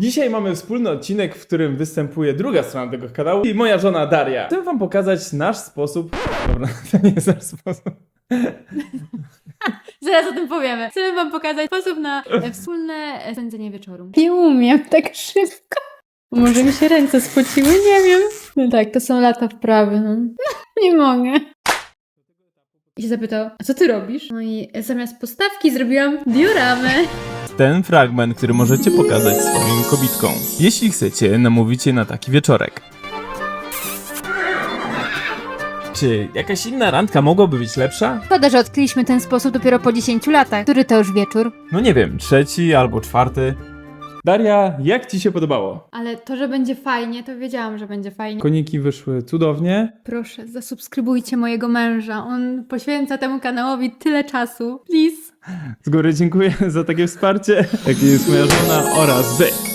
Dzisiaj mamy wspólny odcinek, w którym występuje druga strona tego kanału i moja żona Daria. Chcę wam pokazać nasz sposób... Dobra, to nie jest nasz sposób. Zaraz o tym powiemy. Chcemy wam pokazać sposób na e, wspólne e, spędzenie wieczoru. Nie umiem tak szybko. Może mi się ręce spociły, nie wiem. No tak, to są lata wprawy. No. Nie mogę. I się zapytał, a co ty robisz? No i zamiast postawki zrobiłam dioramę. Ten fragment, który możecie pokazać swoim kobitkom, jeśli chcecie namówić je na taki wieczorek. Czy jakaś inna randka mogłaby być lepsza? Szkoda, że odkryliśmy ten sposób dopiero po 10 latach. Który to już wieczór? No nie wiem, trzeci albo czwarty. Daria, jak ci się podobało? Ale to, że będzie fajnie, to wiedziałam, że będzie fajnie. Koniki wyszły cudownie. Proszę, zasubskrybujcie mojego męża. On poświęca temu kanałowi tyle czasu. Please. Z góry dziękuję za takie wsparcie, jakie jest moja żona oraz wy.